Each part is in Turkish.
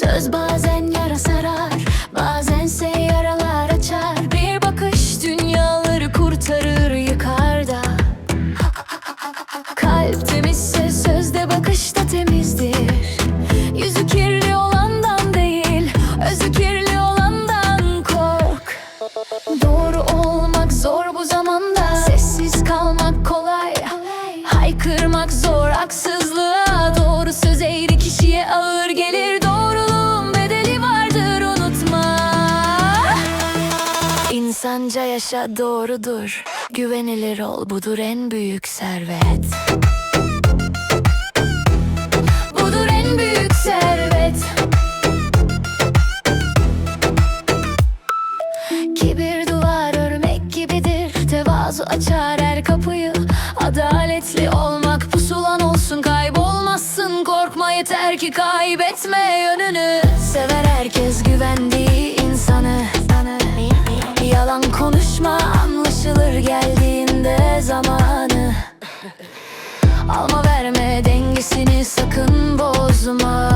Söz bazen yara sarar Bazense yaralar açar. Bir bakış dünyaları kurtarır yıkar da Kalp temizse sözde bakış da temizdir. Yüzü kirli olandan değil Özü kirli olandan kork. Doğru olmak zor bu zamanda Sessiz kalmak kolay. Haykırmak zor haksızlığa Doğru söz eğri kişiye ağır İnsanca yaşa doğrudur. Güvenilir ol budur en büyük servet. Budur en büyük servet. Kibir duvar örmek gibidir. Tevazu açar her kapıyı. Adaletli olmak pusulan olsun. Kaybolmazsın. Korkma yeter ki kaybetme yönünü. Sever herkes güvendiği Alma verme dengesini sakın bozma.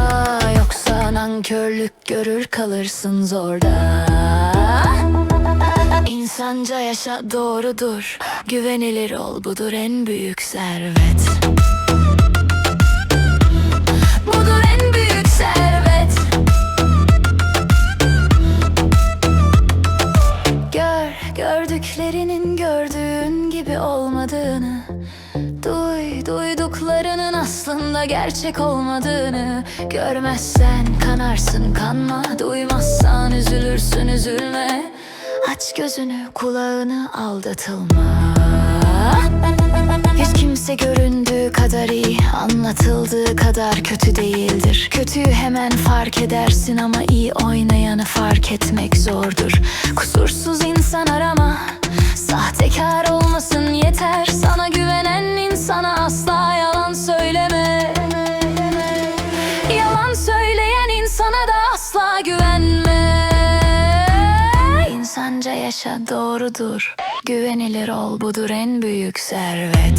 Yoksa nankörlük görür kalırsın zorda. İnsanca yaşa doğrudur. Güvenilir ol budur en büyük servet. Budur en büyük servet. Gör gördüklerinin gördüğün gibi olmadığını Duy duyduklarının aslında gerçek olmadığını. Görmezsen kanarsın kanma Duymazsan üzülürsün üzülme. Aç gözünü kulağını aldatılma. Hiç kimse göründüğü kadar iyi Anlatıldığı kadar kötü değildir. Kötüyü hemen fark edersin ama iyi oynayanı fark etmek zordur. Kusursuz insan arama yaşa doğrudur. Güvenilir ol. Budur en büyük servet